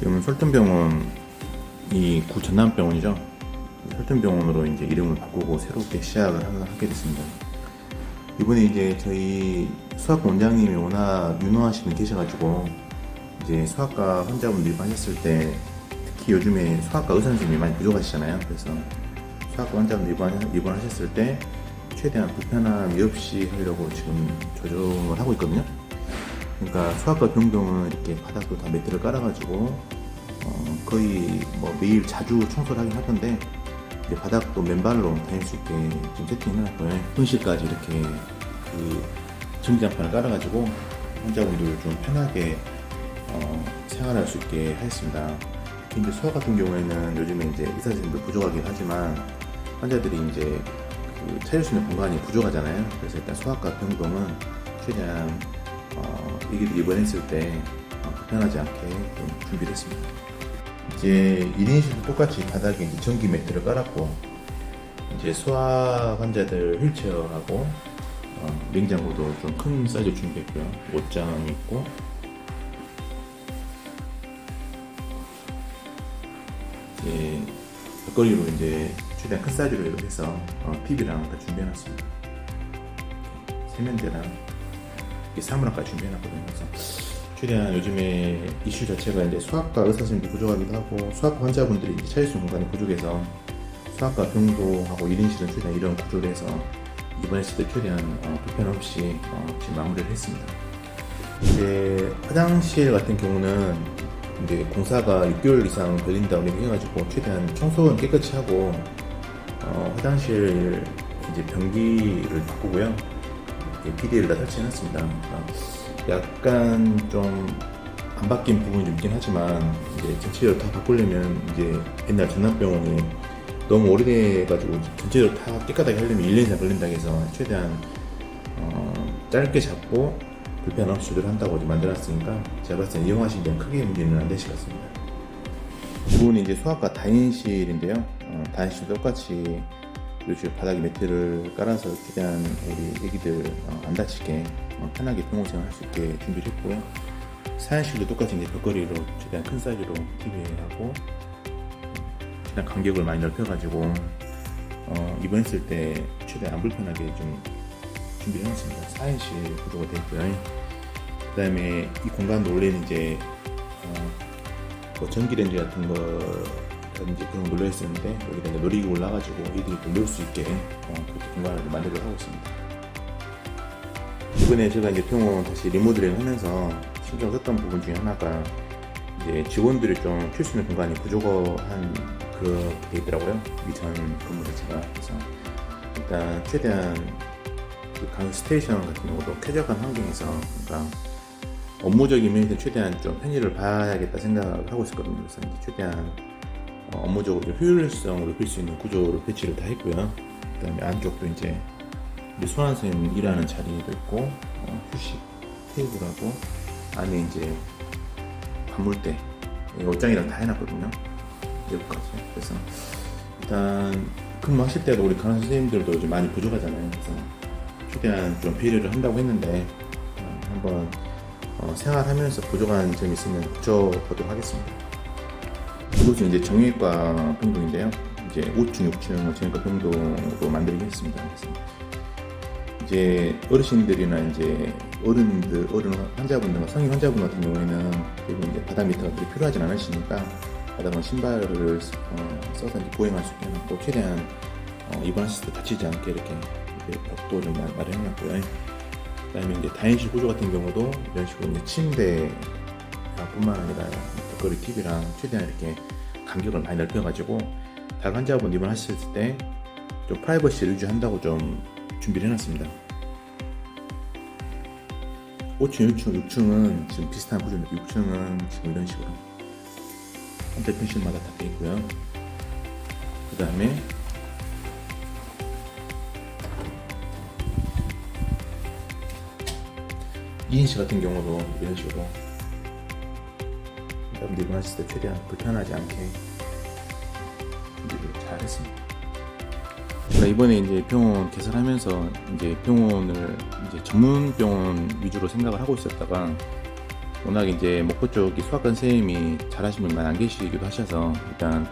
지금 솔턴병원이 구 전남병원이죠. 솔턴병원으로 이제 이름을 바꾸고 새롭게 시작을 하- 하게 됐습니다. 이번에 이제 저희 수학 원장님이 워낙 유능하신 분 계셔가지고 이제 수학과 환자분들 입원하셨을 때 특히 요즘에 수학과 의사 선생님이 많이 부족하시잖아요. 그래서 수학과 환자분들 입원, 입원하셨을 때 최대한 불편함이 없이 하려고 지금 조정을 하고 있거든요. 그러니까 수학과 병동은 이렇게 바닥도 다 매트를 깔아가지고 어, 거의 뭐 매일 자주 청소를 하긴 하던데 이제 바닥도 맨발로 다닐 수 있게 지금 세팅해놨고요. 분실까지 이렇게 그 전기장판을 깔아가지고 환자분들 좀 편하게 어, 생활할 수 있게 하였습니다. 근데 수학 같은 경우에는 요즘에 이제 의사 선생님도 부족하긴 하지만 환자들이 이제 그 차릴 수 있는 공간이 부족하잖아요. 그래서 일단 수학과 병동은 최대한 어, 이게 입원했을 때 어, 불편하지 않게 좀 준비를 했습니다. 이제 1인실도 똑같이 바닥에 이제 전기 매트를 깔았고 이제 소아 환자들 휠체어하고 어, 냉장고도 좀 큰 사이즈 준비했고요. 옷장 있고 이제 벽걸이로 이제 최대한 큰 사이즈로 해서 어, PB랑 다 준비해놨습니다. 세면대랑 이 사물함까지 준비해놨거든요. 그래서 최대한 요즘에 이슈 자체가 이제 수학과 의사 선생님도 부족하기도 하고 수학과 환자분들이 이제 차릴 수 있는 공간이 부족해서 수학과 병도하고 1인실은 최대한 이런 구조로 해서 입원했을 때 최대한 어, 불편 없이 어, 지금 마무리를 했습니다. 이제 화장실 같은 경우는 이제 공사가 6개월 이상 걸린다고 얘기해가지고 최대한 청소는 깨끗이 하고 어, 화장실 이제 변기를 바꾸고요. PD를 다 설치해놨습니다. 약간 좀 안 바뀐 부분이 좀 있긴 하지만 이제 전체적으로 다 바꾸려면 이제 옛날 전남병원이 너무 오래돼가지고 전체적으로 다 깨끗하게 하려면 1년 이상 걸린다고 해서 최대한 어, 짧게 잡고 불편 없이 조절을 한다고 만들었으니까 제가 봤을 때 이용하시는 데는 크게 문제는 안 되실 것 같습니다. 이 부분이 이제 수학과 다인실인데요. 어, 다인실도 똑같이 요즘 바닥에 매트를 깔아서 최대한 우리 애기들 어, 안 다치게 어, 편하게 병원 생활 할 수 있게 준비를 했고요. 사연실도 똑같이 이제 벽걸이로 최대한 큰 사이즈로 TV하고 최대한 간격을 많이 넓혀가지고 어, 입원했을 때 최대한 안 불편하게 좀 준비를 해놨습니다. 사연실 구조가 되어 있고요. 그 다음에 이 공간도 원래는 이제 어, 뭐 전기레인지 같은 거 라든지 그런 거 놀려 있었는데 여기다 이제 놀이기 올라가지고 애들이 또 놀 수 있게 어, 그렇게 공간을 만들려고 하고 있습니다. 이번에 제가 이제 병원 다시 리모델링 하면서 신경 썼던 부분 중에 하나가 이제 직원들이 좀 쉴 수 있는 공간이 부족한 그렇게 돼 있더라고요. 이전 근무 자체가. 그래서 일단 최대한 그 강의 스테이션 같은 경우도 쾌적한 환경에서 그러니까 업무적인 면에서 최대한 좀 편의를 봐야겠다 생각을 하고 있었거든요. 그래서 이제 최대한 어, 업무적으로 좀 효율성을 높일 수 있는 구조로 배치를 다 했고요. 그 다음에 안쪽도 이제 우리 소환 선생님 일하는 자리도 있고 어, 휴식 테이블하고 안에 이제 반물대 이 옷장이랑 다 해놨거든요. 여기까지. 그래서 일단 근무하실 때도 우리 간호 선생님들도 요즘 많이 부족하잖아요. 그래서 최대한 좀 배려를 한다고 했는데 어, 한번 어, 생활하면서 부족한 점이 있으면 붙여보도록 하겠습니다. 이곳은 이제 정형외과 병동인데요. 이제 5층, 6층 정형외과 병동으로 만들긴 했습니다. 이제 어르신들이나 이제 어른들, 어른 환자분들, 성인 환자분 같은 경우에는 대부분 이제 바닥 밑에가 그렇게 필요하진 않으시니까 바닥은 신발을 어, 써서 이제 보행할 수 있게 해놨고 최대한 어, 입원하실 때 다치지 않게 이렇게, 벽도 좀 마- 마련해놨고요. 그다음에 이제 다인실 구조 같은 경우도 이런 식으로 이제 침대뿐만 아니라 벽걸이 TV랑 최대한 이렇게 간격을 많이 넓혀가지고 다른 환자분 입원하실 때좀 프라이버시를 유지한다고 좀 준비를 해놨습니다. 5층, 6층, 6층은 지금 비슷한 구조입니다. 6층은 지금 이런 식으로 환자 편실마다 다 되어 있고요. 그 다음에 이인 씨 같은 경우도 이런 식으로 여러분들이 입원하실 때 최대한 불편하지 않게 준비를 잘 했습니다. 제가 이번에 이제 병원 개설하면서 이제 병원을 이제 전문 병원 위주로 생각을 하고 있었다가 워낙 이제 목포 쪽이 수학과 선생님이 잘하시는 분만 안 계시기도 하셔서 일단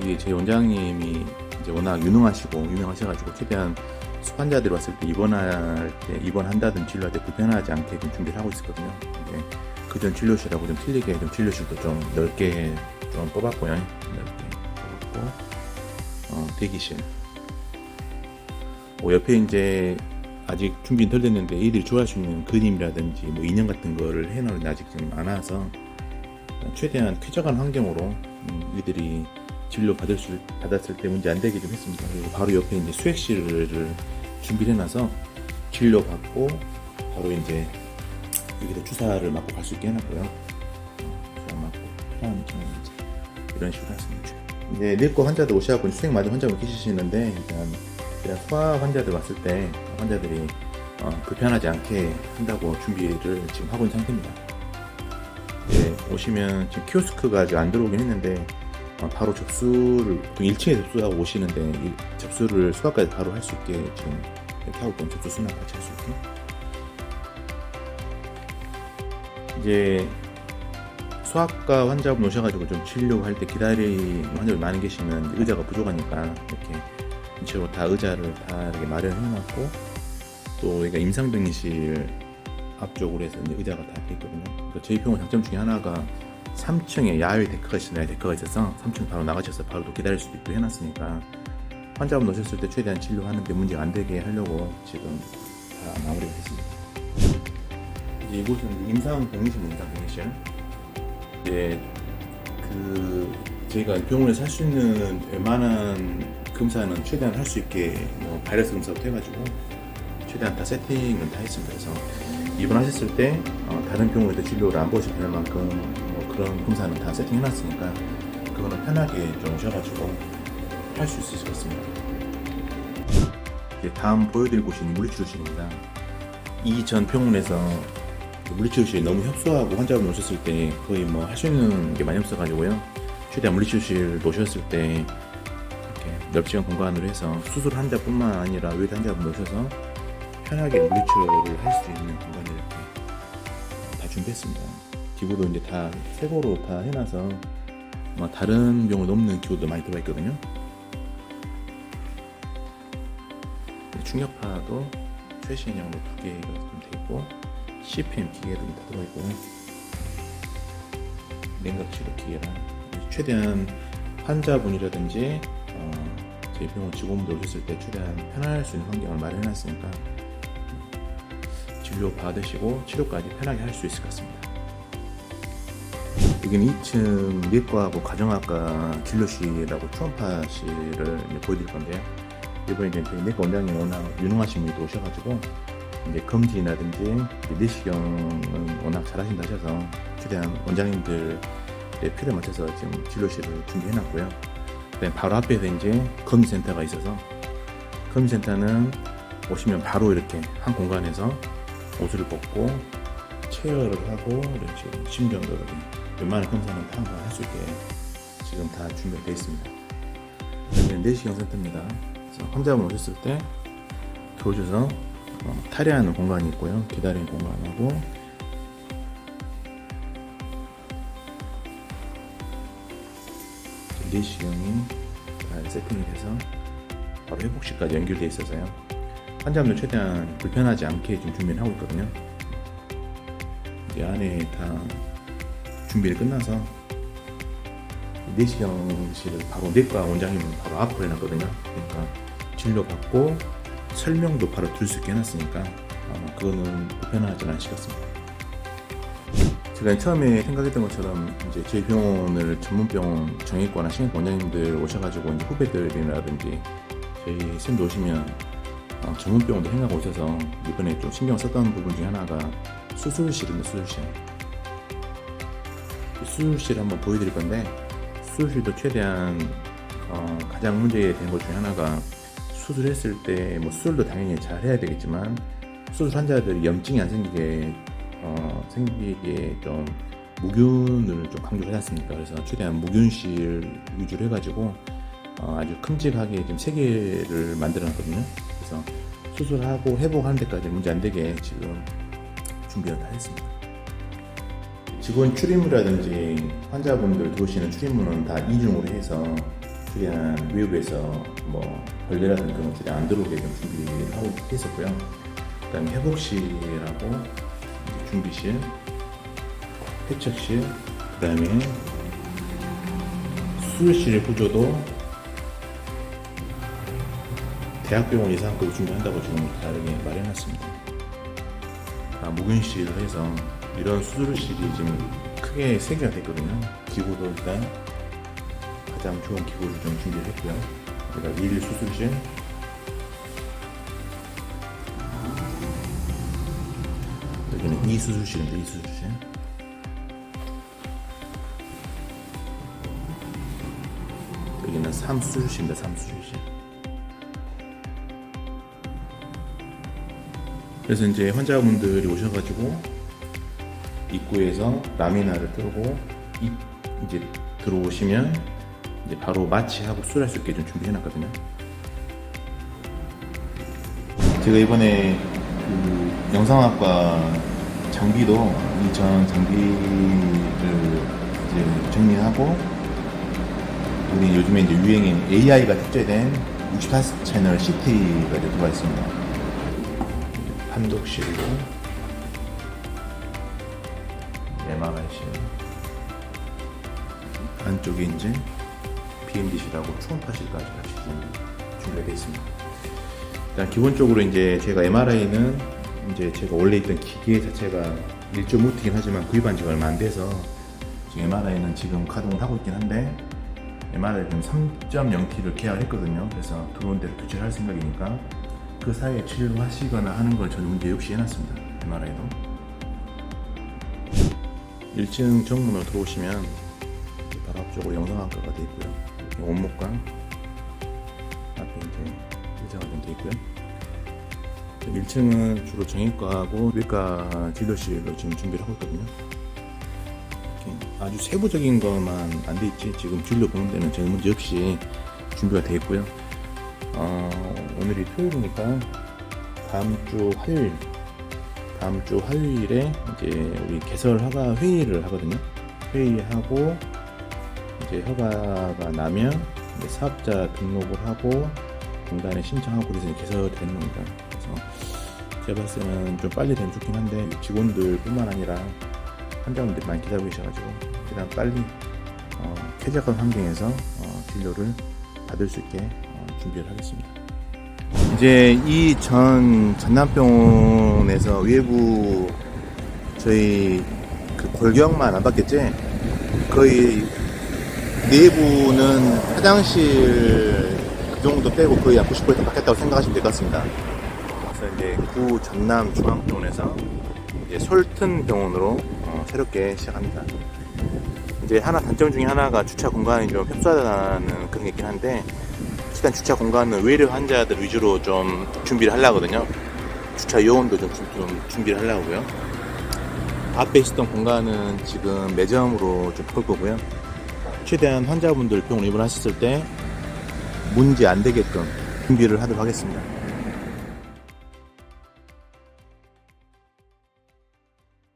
이게 제 원장님이 이제 워낙 유능하시고 유명하셔가지고 최대한 환자들이 왔을 때 입원할 때 입원한다든 진료할 때 불편하지 않게 좀 준비를 하고 있었거든요. 그전 진료실하고 좀 틀리게 좀 진료실도 좀 넓게 좀 뽑았고요. 넓게 뽑았고 어, 대기실. 뭐 옆에 이제 아직 준비는 덜 됐는데 애들이 좋아할 수 있는 그림이라든지 뭐 인형 같은 거를 해놓은 게 아직 좀 많아서 최대한 쾌적한 환경으로 음, 이들이 진료 받을 수, 받았을 때 문제 안 되게 좀 했습니다. 그리고 바로 옆에 이제 수액실을 준비를 해놔서 진료 받고 바로 이제 여기다 주사를 맞고 갈 수 있게 해놨고요. 어, 주사 맞고 경우 이제 이런 식으로 했습니다. 이제 내과 환자들 오셔갖고 수액 맞은 환자분 계시시는데 일단 그냥 소아 환자들 왔을 때 환자들이 어, 불편하지 않게 한다고 준비를 지금 하고 있는 상태입니다. 네, 오시면 지금 키오스크가 아직 안 들어오긴 했는데 어, 바로 접수를 보통 1층에 접수하고 오시는데 이 접수를 수학까지 바로 할 수 있게 지금 이렇게 하고 있거든요. 접수 수납 같이 할 수 있게. 이제 소아과 환자분 오셔가지고 좀 치료할 때 기다리는 환자분 많이 계시면 의자가 부족하니까 이렇게 전체로 다 의자를 다 이렇게 마련해놨고 또 여기가 임상병실 앞쪽으로 해서 이제 의자가 다돼 있거든요. 저희 병원 장점 중에 하나가 3층에 야외 데크가 있어요. 데크가 있어서 3층 바로 나가셔서 바로 또 기다릴 수도 있고 해놨으니까 환자분 오셨을 때 최대한 진료하는데 문제가 안 되게 하려고 지금 다 마무리가 됐습니다. 이곳은 임상 병실입니다. 병실. 이제 그 저희가 병원에서 할수 있는 웬만한 검사는 최대한 할 수 있게 뭐 바이러스 검사부터 해가지고 최대한 다 세팅을 다 했습니다. 그래서 입원하셨을 때 어, 다른 병원에도 진료를 안 보셔도 될 만큼 뭐 그런 검사는 다 세팅해놨으니까 그거는 편하게 좀 오셔가지고 할 수 있을 것 같습니다. 다음 보여드릴 곳이 물리치료실입니다. 이 전 병원에서 물리치료실이 너무 협소하고 환자분 오셨을 때 거의 뭐 할 수 있는 게 많이 없어가지고요. 최대한 물리치료실 오셨을 때 이렇게 넓지한 공간으로 해서 수술 환자뿐만 아니라 외래 환자분 오셔서 편하게 물리치료를 할 수 있는 공간을 이렇게 다 준비했습니다. 기구도 이제 다 새거로 다 해놔서 뭐 다른 병원 없는 기구도 많이 들어가 있거든요. 충격파도 최신형으로 두 개가 좀돼 있고 CPM 기계도 다 들어가 있고요. 냉각치료 기계랑 최대한 환자분이라든지 어, 저희 병원 직원분들 오셨을 때 최대한 편할 수 있는 환경을 마련해놨으니까 진료 받으시고 치료까지 편하게 할 수 있을 것 같습니다. 여기는 2층 내과하고 가정학과 진료실하고 초음파실을 보여드릴 건데요. 이번에 이제 내과 원장님 워낙 유능하신 분이 또 오셔가지고 이제 검진이라든지 내시경은 워낙 잘하신다 하셔서 최대한 원장님들의 필요에 맞춰서 지금 진료실을 준비해놨고요. 바로 앞에서 이제 검진센터가 있어서 검진센터는 오시면 바로 이렇게 한 공간에서 옷을 벗고 체열을 하고 이런 식으로 심경도를 웬만한 검사는 다 한번 할수 있게 지금 다 준비가 되어 있습니다. 내시경 센터입니다. 그래서 환자분 오셨을 때 들어오셔서 어, 탈의하는 공간이 있고요. 기다리는 공간하고 내시경이 잘 세팅이 돼서 바로 회복실까지 연결되어 있어서요. 환자분들 최대한 불편하지 않게 좀 준비를 하고 있거든요. 이 안에 다 준비를 끝나서 내시경실을 바로 내과 원장님은 바로 앞으로 해놨거든요. 그러니까 진료 받고 설명도 바로 들을 수 있게 해놨으니까 아마 그거는 불편하지 같습니다. 제가 처음에 생각했던 것처럼 이제 저희 병원을 전문 병원 정형외과나 신경과 원장님들 오셔가지고 이제 후배들이라든지 저희 쌤도 오시면 어, 전문 병원도 생각하고 오셔서 이번에 좀 신경 썼던 부분 중에 하나가 수술실입니다. 수술실. 이 수술실 한번 보여드릴 건데 수술실도 최대한 어, 가장 문제된 것 중에 하나가 수술했을 때 뭐 수술도 당연히 잘 해야 되겠지만 수술 환자들이 염증이 안 생기게 어, 생기게 좀 무균을 좀 강조를 해놨습니까? 그래서 최대한 무균실 위주로 해가지고 어, 아주 큼직하게 지금 세 개를 만들어놨거든요. 그래서 수술하고 회복하는 데까지 문제 안 되게 지금 준비를 다 했습니다. 직원 출입문이라든지 환자분들 들어오시는 출입문은 다 이중으로 해서 최대한 외부에서 뭐 벌레라든지 그런 것들이 안 들어오게 좀 준비를 하고 했었고요. 그다음에 회복실하고 준비실, 회척실, 그다음에 수술실 구조도 대학병원 예상급으로 준비한다고 지금 다르게 마련했습니다. 아, 무균실을 해서 이런 수술실이 지금 크게 세 개가 됐거든요. 기구도 일단 가장 좋은 기구를 좀 준비를 했고요. 그러니까 1 수술실, 여기는 2 수술실인데 2 수술실. 여기는 3 수술실입니다. 3 수술실. 그래서 이제 환자분들이 오셔가지고 입구에서 라미나를 틀고 입 이제 들어오시면 바로 마취하고 수술할 수 있게 좀 준비해놨거든요. 제가 이번에 그 영상학과 장비도 이전 장비를 이제 정리하고 우리 요즘에 이제 유행인 AI가 탑재된 64채널 CT가 들어가 있습니다. 판독실이고 MRI실 안쪽에 이제 BMD실하고 초음파실까지 같이 좀 준비가 되어 있습니다. 일단 기본적으로 이제 제가 MRI는 이제 제가 원래 있던 기계 자체가 1.5T긴 하지만 구입한 지가 얼마 안 돼서 지금 MRI는 지금 가동을 하고 있긴 한데 MRI 지금 3.0T를 계약했거든요. 그래서 들어온 대로 교체를 할 생각이니까 그 사이에 치료하시거나 하는 걸 저는 문제 없이 해놨습니다. MRI도. 1층 정문으로 들어오시면 바로 앞쪽으로 영상학과가 되어 있고요. 원목강 앞에 이제 의자가 좀 되어 있고요. 1층은 주로 정형과하고 외과 진료실로 지금 준비를 하고 있거든요. 아주 세부적인 것만 안 돼 있지 지금 진료 보는 데는 전혀 문제 없이 준비가 되어 있고요. 어, 오늘이 토요일이니까 다음 주 화요일 다음 주 화요일에 이제 우리 개설 허가 회의를 하거든요. 회의하고 이제 허가가 나면 이제 사업자 등록을 하고 공단에 신청하고 그래서 개설되는 겁니다. 그래서 제가 봤을 때는 좀 빨리 되면 좋긴 한데 직원들뿐만 아니라 환자분들이 많이 기다리고 계셔가지고 최대한 빨리 어, 쾌적한 환경에서 어, 진료를 받을 수 있게 어, 준비를 하겠습니다. 이제 이 전 전남병원에서 외부 저희 그 골경만 안 받겠지? 거의 내부는 화장실 그 정도 빼고 거의 한90% 받겠다고 생각하시면 될 것 같습니다. 그래서 이제 구 전남 중앙병원에서 이제 솔튼 병원으로 어, 새롭게 시작합니다. 이제 하나 단점 중에 하나가 주차 공간이 좀 협소하다는 그런 게 있긴 한데 일단 주차 공간은 외래 환자들 위주로 좀 준비를 하려거든요. 주차 요원도 좀, 좀, 좀 준비를 하려고요. 앞에 있었던 공간은 지금 매점으로 좀 바꿀 거고요. 최대한 환자분들 병원 입원하셨을 때 문제 안 되게끔 준비를 하도록 하겠습니다.